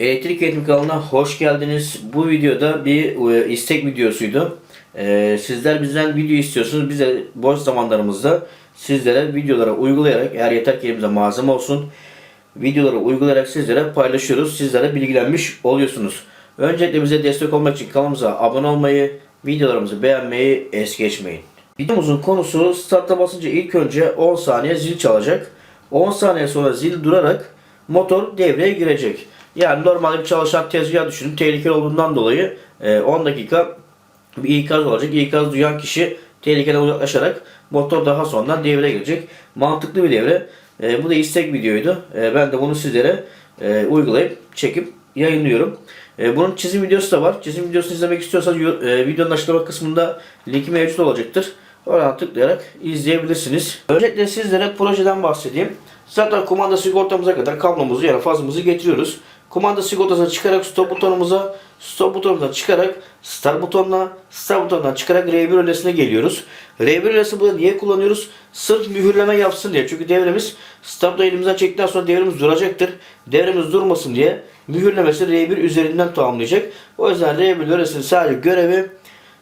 Elektrik Eğitim kanalına hoş geldiniz. Bu videoda bir e, istek videosuydu. E, sizler bizden video istiyorsunuz. Biz de boş zamanlarımızda sizlere videolara uygulayarak eğer yeter ki elimizde malzeme olsun videoları uygulayarak sizlere paylaşıyoruz. Sizlere bilgilenmiş oluyorsunuz. Öncelikle bize destek olmak için kanalımıza abone olmayı, videolarımızı beğenmeyi es geçmeyin. Videomuzun konusu starta basınca ilk önce 10 saniye zil çalacak. 10 saniye sonra zil durarak motor devreye girecek. Yani normalde bir çalışan tezgah düşünün. Tehlikeli olduğundan dolayı e, 10 dakika bir ikaz olacak. İkaz duyan kişi tehlikeden uzaklaşarak motor daha sonra devreye girecek. Mantıklı bir devre. E, bu da istek videoydu. E, ben de bunu sizlere e, uygulayıp çekip yayınlıyorum. E, bunun çizim videosu da var. Çizim videosunu izlemek istiyorsanız yo- e, videonun açıklama kısmında linki mevcut olacaktır. Oradan tıklayarak izleyebilirsiniz. Öncelikle sizlere projeden bahsedeyim. Zaten kumanda sigortamıza kadar kablomuzu yani fazımızı getiriyoruz. Kumanda sigortasına çıkarak stop butonumuza, stop butonundan çıkarak start butonuna, start butonundan çıkarak R1 rölesine geliyoruz. R1 rölesi burada niye kullanıyoruz? Sırf mühürleme yapsın diye. Çünkü devremiz stopla elimizden çektikten sonra devremiz duracaktır. Devremiz durmasın diye mühürlemesi R1 üzerinden tamamlayacak. O yüzden R1 rölesinin sadece görevi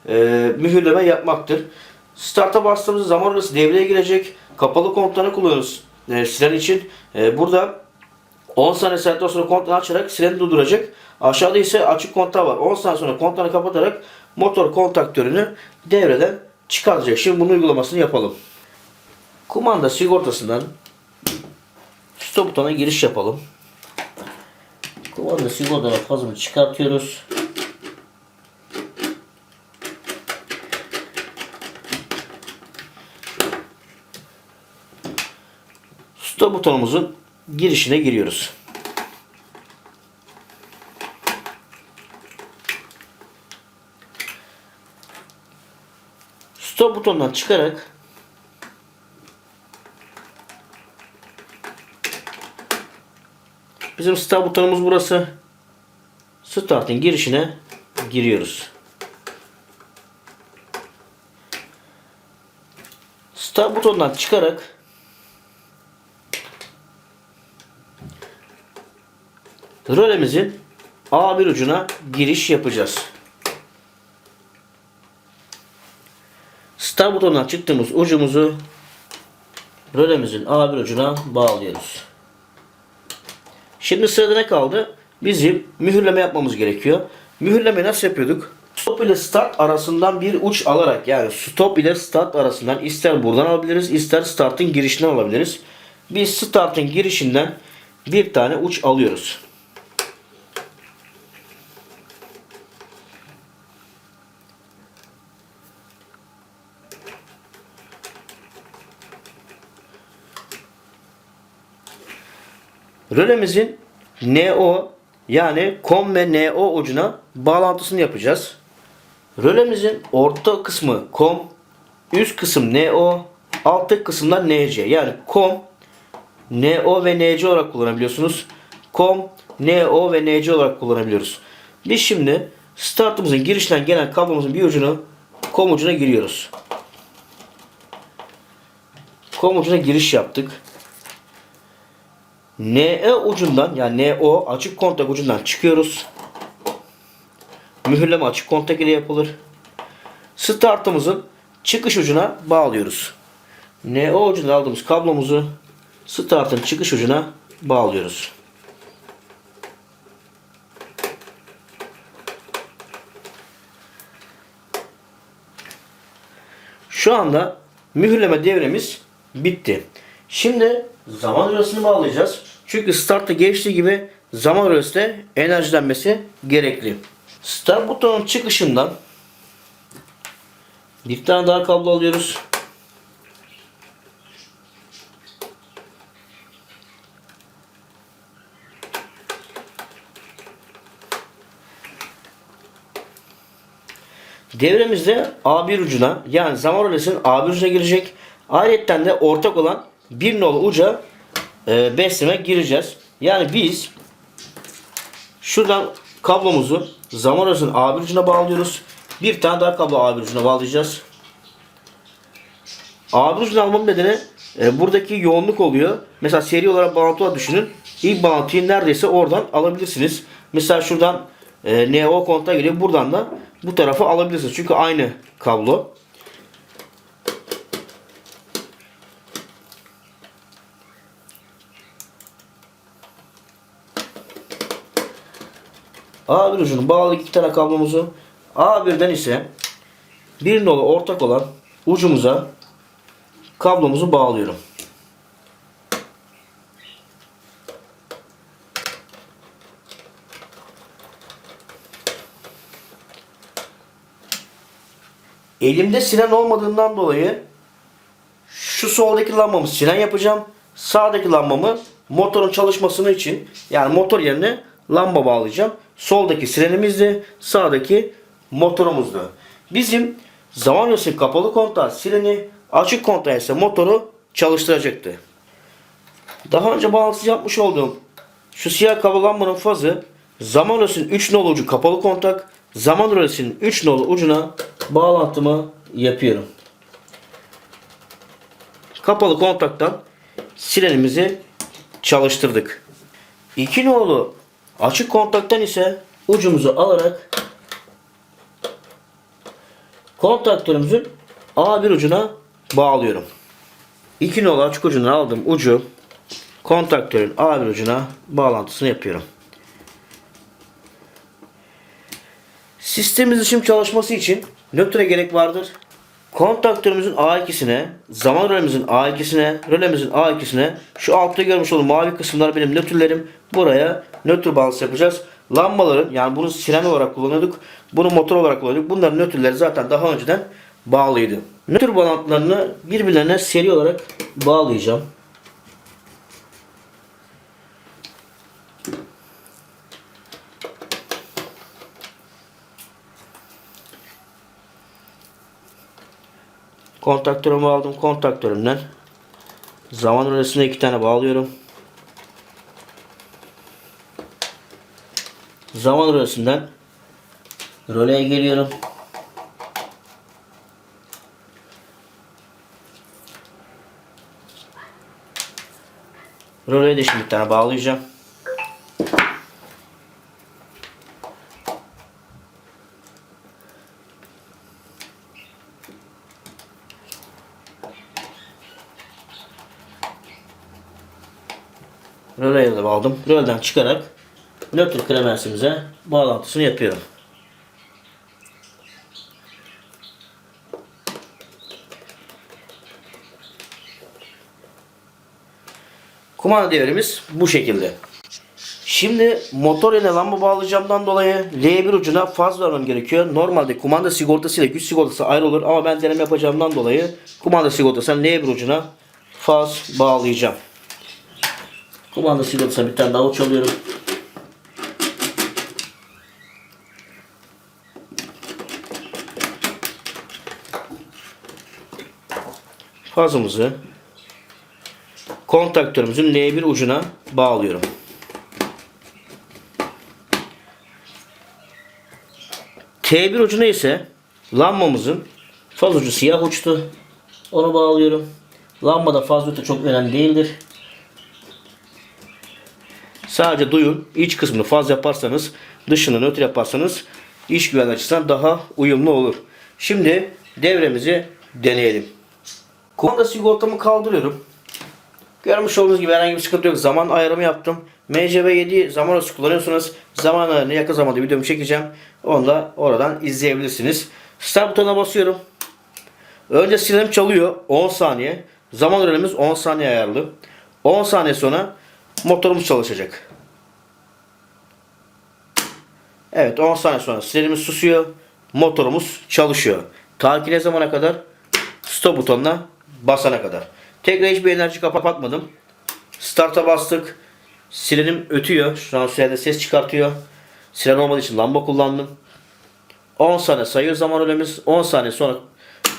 e, mühürleme yapmaktır. Start'a bastığımız zaman orası devreye girecek. Kapalı kontlarını kullanıyoruz e, siren için. E, burada 10 saniye saatten sonra kontları açarak sireni durduracak. Aşağıda ise açık kontağı var. 10 saniye sonra kontlarını kapatarak motor kontaktörünü devreden çıkartacak. Şimdi bunun uygulamasını yapalım. Kumanda sigortasından stop butona giriş yapalım. Kumanda sigortadan fazını çıkartıyoruz. Stop butonumuzun girişine giriyoruz. Stop butonundan çıkarak bizim start butonumuz burası. Start'ın girişine giriyoruz. Start butonundan çıkarak rölemizin A1 ucuna giriş yapacağız. Start butonundan çıktığımız ucumuzu rölemizin A1 ucuna bağlıyoruz. Şimdi sırada ne kaldı? Bizim mühürleme yapmamız gerekiyor. Mühürleme nasıl yapıyorduk? Stop ile start arasından bir uç alarak yani stop ile start arasından ister buradan alabiliriz ister startın girişinden alabiliriz. Biz startın girişinden bir tane uç alıyoruz. Rölemizin NO yani COM ve NO ucuna bağlantısını yapacağız. Rölemizin orta kısmı COM, üst kısım NO, alttaki kısımlar NC. Yani COM, NO ve NC olarak kullanabiliyorsunuz. COM, NO ve NC olarak kullanabiliyoruz. Biz şimdi startımızın girişten gelen kablomuzun bir ucunu COM ucuna giriyoruz. COM ucuna giriş yaptık. NE ucundan yani NO açık kontak ucundan çıkıyoruz. Mühürleme açık kontak ile yapılır. Startımızın çıkış ucuna bağlıyoruz. NO ucundan aldığımız kablomuzu startın çıkış ucuna bağlıyoruz. Şu anda mühürleme devremiz bitti. Şimdi zaman rölesini bağlayacağız. Çünkü startta geçtiği gibi zaman rölesi enerjilenmesi gerekli. Start butonun çıkışından bir tane daha kablo alıyoruz. Devremizde A1 ucuna yani zaman rölesinin A1 ucuna girecek. Ayrıca de ortak olan bir nolu uca e, besleme gireceğiz. Yani biz şuradan kablomuzu zaman rölesinin A1 ucuna bağlıyoruz. Bir tane daha kablo A1 ucuna bağlayacağız. A1 ucuna almamın nedeni e, buradaki yoğunluk oluyor. Mesela seri olarak bağlantı olarak düşünün. ilk bağlantıyı neredeyse oradan alabilirsiniz. Mesela şuradan e, NO kontağa geliyor. Buradan da bu tarafa alabilirsiniz. Çünkü aynı kablo. A1 ucunu bağladık iki tane kablomuzu. A1'den ise bir nolu ortak olan ucumuza kablomuzu bağlıyorum. Elimde siren olmadığından dolayı şu soldaki lambamı siren yapacağım. Sağdaki lambamı motorun çalışmasını için yani motor yerine lamba bağlayacağım. Soldaki sirenimizdi, sağdaki motorumuzdu. Bizim zaman yönetim kapalı kontağı sireni, açık kontağı ise motoru çalıştıracaktı. Daha önce bağlantısı yapmış olduğum şu siyah kablo lambanın fazı zaman rölesinin 3 nolu ucu kapalı kontak, zaman rölesinin 3 nolu ucuna bağlantımı yapıyorum. Kapalı kontaktan sirenimizi çalıştırdık. 2 nolu açık kontaktan ise ucumuzu alarak kontaktörümüzün A1 ucuna bağlıyorum. 2 nolu açık ucundan aldığım ucu kontaktörün A1 ucuna bağlantısını yapıyorum. Sistemimiz ışım çalışması için nötre gerek vardır. Kontaktörümüzün A2'sine, zaman rölemizin A2'sine, rölemizin A2'sine şu altta görmüş olduğum mavi kısımlar benim nötrlerim. Buraya nötr bağlantısı yapacağız. Lambaların yani bunu siren olarak kullanıyorduk. Bunu motor olarak kullanıyorduk. Bunların nötrleri zaten daha önceden bağlıydı. Nötr bağlantılarını birbirlerine seri olarak bağlayacağım. Kontaktörümü aldım. Kontaktörümden zaman rölesine iki tane bağlıyorum. Zaman rölesinden röleye geliyorum. Röleye de şimdi bir tane bağlayacağım. Röleye de aldım. Röleden çıkarak nötr klemensimize bağlantısını yapıyorum. Kumanda devrimiz bu şekilde. Şimdi motor ile lamba bağlayacağımdan dolayı L1 ucuna faz vermem gerekiyor. Normalde kumanda sigortası ile güç sigortası ayrı olur ama ben deneme yapacağımdan dolayı kumanda sigortasına L1 ucuna faz bağlayacağım. Kumanda sigortasına bir tane daha uç Fazımızı kontaktörümüzün L1 ucuna bağlıyorum. T1 ucuna ise lambamızın faz ucu siyah uçtu. Onu bağlıyorum. Lambada faz ucu çok önemli değildir. Sadece duyun iç kısmını faz yaparsanız dışını nötr yaparsanız iş güvenliği açısından daha uyumlu olur. Şimdi devremizi deneyelim. Kumanda sigortamı kaldırıyorum. Görmüş olduğunuz gibi herhangi bir sıkıntı yok. Zaman ayarımı yaptım. MCV 7 zaman arası kullanıyorsanız zaman ayarını yakın zamanda videomu çekeceğim. Onu da oradan izleyebilirsiniz. Start butonuna basıyorum. Önce silenim çalıyor 10 saniye. Zaman öğrenimiz 10 saniye ayarlı. 10 saniye sonra motorumuz çalışacak. Evet 10 saniye sonra sirenimiz susuyor. Motorumuz çalışıyor. Ta ne zamana kadar? Stop butonuna basana kadar. Tekrar hiçbir enerji kapatmadım. Start'a bastık. Sirenim ötüyor. Şu an sirende ses çıkartıyor. Siren olmadığı için lamba kullandım. 10 saniye sayıyor zaman ölemimiz. 10 saniye sonra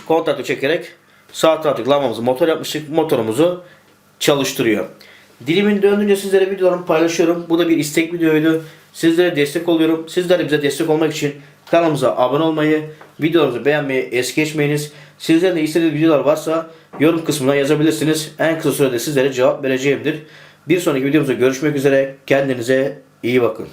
kontaktı çekerek sağ taraftaki lambamızı motor yapmıştık. Motorumuzu çalıştırıyor. Dilimin döndüğünce sizlere videolarımı paylaşıyorum. Bu da bir istek videoydu. Sizlere destek oluyorum. Sizler de bize destek olmak için kanalımıza abone olmayı, videolarımızı beğenmeyi es geçmeyiniz. Sizlerin de istediğiniz videolar varsa yorum kısmına yazabilirsiniz. En kısa sürede sizlere cevap vereceğimdir. Bir sonraki videomuzda görüşmek üzere. Kendinize iyi bakın.